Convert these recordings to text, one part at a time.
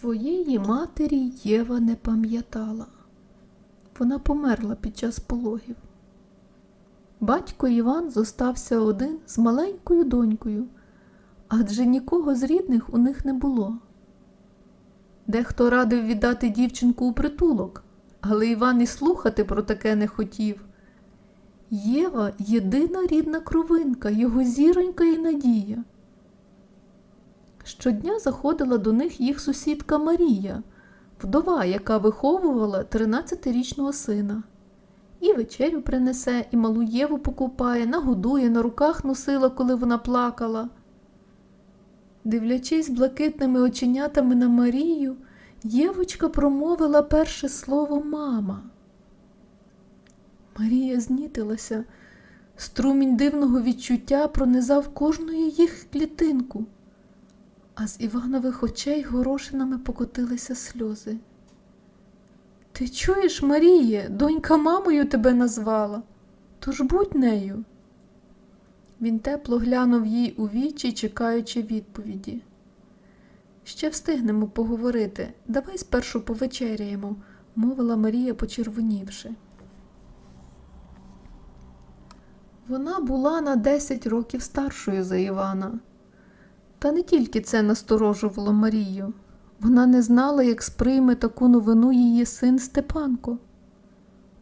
Своєї матері Єва не пам'ятала. Вона померла під час пологів. Батько Іван зостався один з маленькою донькою, адже нікого з рідних у них не було. Дехто радив віддати дівчинку у притулок, але Іван і слухати про таке не хотів. Єва єдина рідна кровинка, його зіронька і надія. Щодня заходила до них їх сусідка Марія, вдова, яка виховувала 13-річного сина. І вечерю принесе, і малу Єву покупає, нагодує, на руках носила, коли вона плакала. Дивлячись блакитними оченятами на Марію, Євочка промовила перше слово мама. Марія знітилася. Струмінь дивного відчуття пронизав кожну їх клітинку, а з Іванових очей горошинами покотилися сльози. Ти чуєш, Маріє, донька мамою тебе назвала, тож будь нею. Він тепло глянув їй у вічі, чекаючи відповіді. Ще встигнемо поговорити. Давай спершу повечеряємо, мовила Марія, почервонівши. Вона була на 10 років старшою за Івана. Та не тільки це насторожувало Марію. Вона не знала, як сприйме таку новину її син Степанко.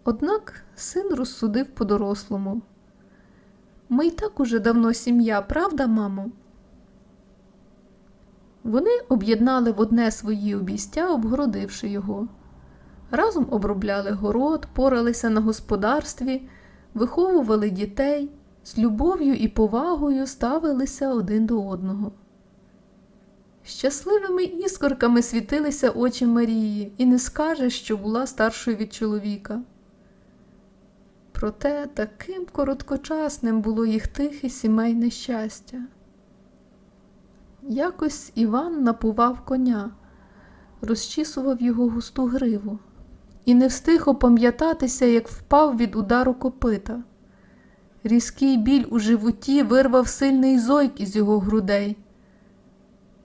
Однак син розсудив по-дорослому. Ми й так уже давно сім'я, правда, мамо? Вони об'єднали в одне свої обійстя, обгородивши його. Разом обробляли город, поралися на господарстві, виховували дітей, з любов'ю і повагою ставилися один до одного. Щасливими іскорками світилися очі Марії, і не скажеш, що була старшою від чоловіка. Проте таким короткочасним було їх тихе сімейне щастя. Якось Іван напував коня, розчісував його густу гриву і не встиг опам'ятатися, як впав від удару копита. Різкий біль у животі вирвав сильний зойк із його грудей.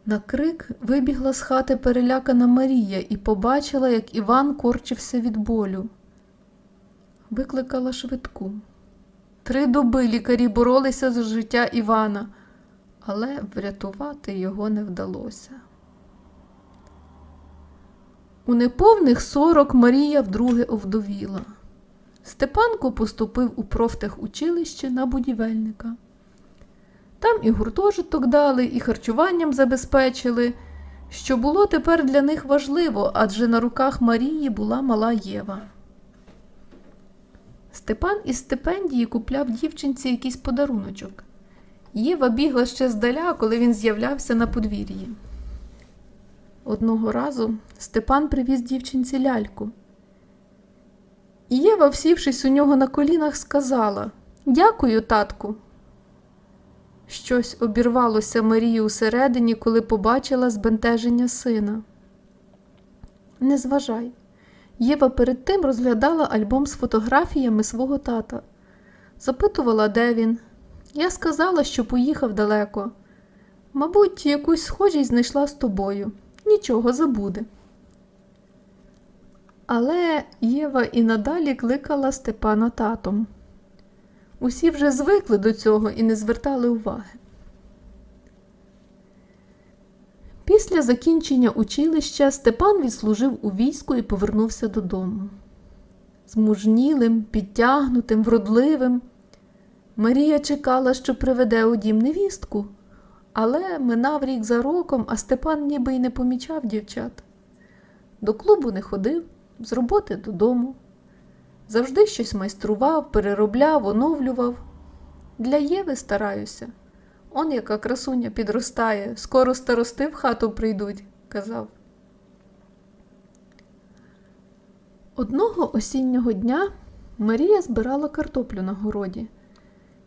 На крик вибігла з хати перелякана Марія і побачила, як Іван корчився від болю. Викликала швидку. Три доби лікарі боролися за життя Івана, але врятувати його не вдалося. У неповних сорок Марія вдруге овдовіла. Степанко поступив у профтехучилище на будівельника. Там і гуртожиток дали, і харчуванням забезпечили, що було тепер для них важливо, адже на руках Марії була мала Єва. Степан із стипендії купляв дівчинці якийсь подаруночок. Єва бігла ще здаля, коли він з'являвся на подвір'ї. Одного разу Степан привіз дівчинці ляльку. Єва, всівшись у нього на колінах, сказала Дякую, татку. Щось обірвалося Марії усередині, коли побачила збентеження сина. Не зважай. Єва перед тим розглядала альбом з фотографіями свого тата. Запитувала, де він. Я сказала, що поїхав далеко. Мабуть, якусь схожість знайшла з тобою. Нічого забуде. Але Єва і надалі кликала Степана татом. Усі вже звикли до цього і не звертали уваги. Після закінчення училища Степан відслужив у війську і повернувся додому. Змужнілим, підтягнутим, вродливим. Марія чекала, що приведе у дім невістку, але минав рік за роком, а Степан ніби й не помічав дівчат. До клубу не ходив, з роботи додому. Завжди щось майстрував, переробляв, оновлював. Для Єви стараюся. Он яка красуня підростає, скоро старости в хату прийдуть, казав. Одного осіннього дня Марія збирала картоплю на городі,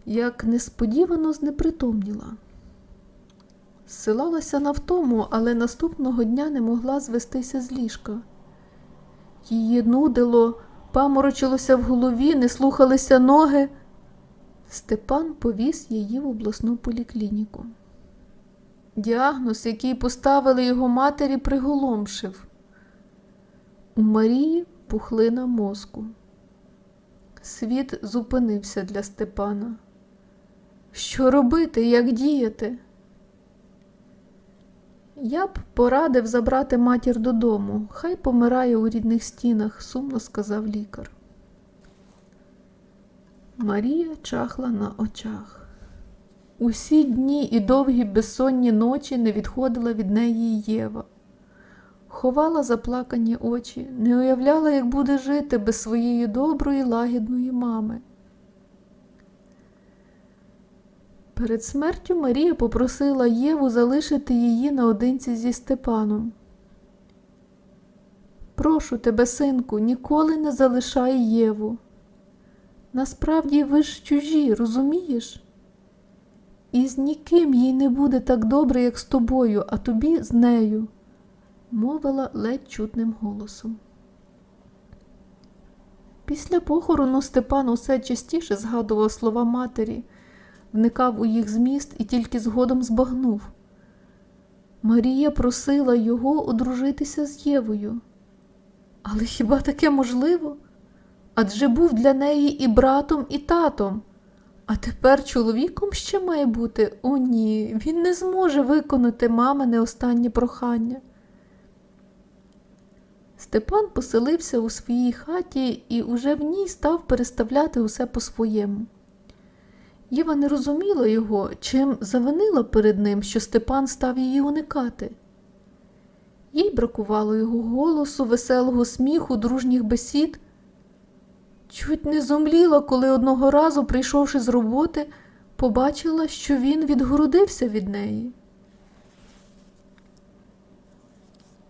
як несподівано знепритомніла. Зсилалася на втому, але наступного дня не могла звестися з ліжка. Її нудило, паморочилося в голові, не слухалися ноги. Степан повіз її в обласну поліклініку. Діагноз, який поставили його матері, приголомшив. У Марії пухлина мозку. Світ зупинився для Степана. Що робити, як діяти? Я б порадив забрати матір додому, хай помирає у рідних стінах, сумно сказав лікар. Марія чахла на очах. Усі дні і довгі безсонні ночі не відходила від неї Єва. Ховала заплакані очі, не уявляла, як буде жити без своєї доброї, лагідної мами. Перед смертю Марія попросила Єву залишити її наодинці зі Степаном. Прошу тебе, синку, ніколи не залишай Єву. Насправді ви ж чужі, розумієш? І з ніким їй не буде так добре, як з тобою, а тобі з нею, мовила ледь чутним голосом. Після похорону Степан усе частіше згадував слова матері, вникав у їх зміст і тільки згодом збагнув. Марія просила його одружитися з Євою. Але хіба таке можливо? Адже був для неї і братом, і татом. А тепер чоловіком ще має бути? О, ні, він не зможе виконати мамине останнє прохання. Степан поселився у своїй хаті і уже в ній став переставляти усе по-своєму. Єва не розуміла його, чим завинила перед ним, що Степан став її уникати. Їй бракувало його голосу, веселого сміху, дружніх бесід. Чуть не зомліла, коли одного разу, прийшовши з роботи, побачила, що він відгородився від неї.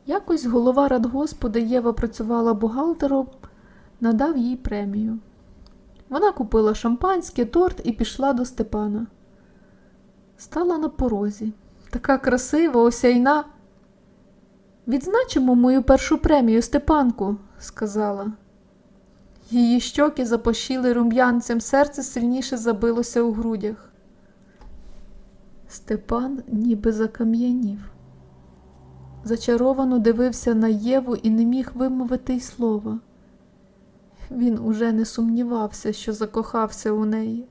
Якось голова радгоспу, де Єва працювала бухгалтером, надав їй премію. Вона купила шампанське, торт і пішла до Степана. Стала на порозі. Така красива, осяйна. Відзначимо мою першу премію, Степанку, сказала. Її щоки запощили рум'янцем, серце сильніше забилося у грудях. Степан ніби закам'янів. Зачаровано дивився на Єву і не міг вимовити й слова. Він уже не сумнівався, що закохався у неї.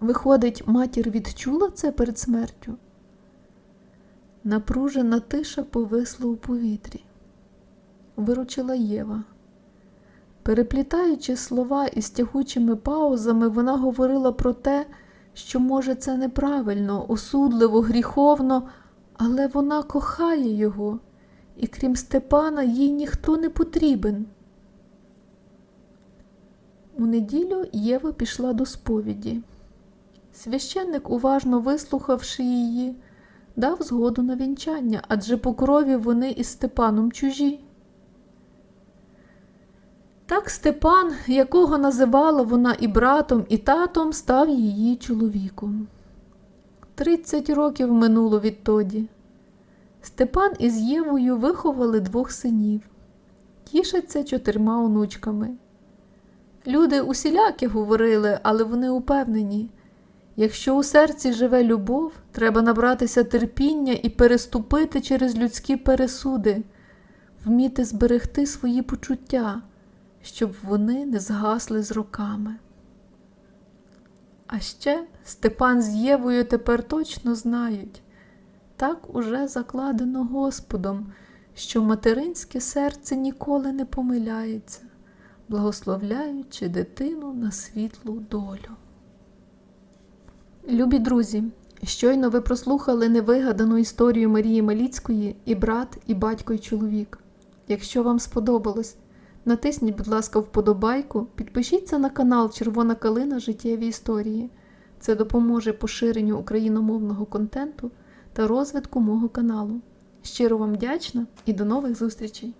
Виходить, матір відчула це перед смертю. Напружена тиша повисла у повітрі. Виручила Єва. Переплітаючи слова із тягучими паузами, вона говорила про те, що, може, це неправильно, осудливо, гріховно, але вона кохає його, і крім Степана, їй ніхто не потрібен. У неділю Єва пішла до сповіді. Священник, уважно вислухавши її, дав згоду на вінчання, адже по крові вони із Степаном чужі. Так Степан, якого називала вона і братом, і татом, став її чоловіком. Тридцять років минуло відтоді. Степан із Євою виховали двох синів, тішаться чотирма онучками. Люди усіляки говорили, але вони упевнені, якщо у серці живе любов, треба набратися терпіння і переступити через людські пересуди, вміти зберегти свої почуття, щоб вони не згасли з роками. А ще Степан з Євою тепер точно знають, так уже закладено Господом, що материнське серце ніколи не помиляється благословляючи дитину на світлу долю. Любі друзі, щойно ви прослухали невигадану історію Марії Маліцької і брат, і батько, і чоловік. Якщо вам сподобалось, натисніть, будь ласка, вподобайку, підпишіться на канал Червона Калина Життєві історії. Це допоможе поширенню україномовного контенту та розвитку мого каналу. Щиро вам вдячна і до нових зустрічей!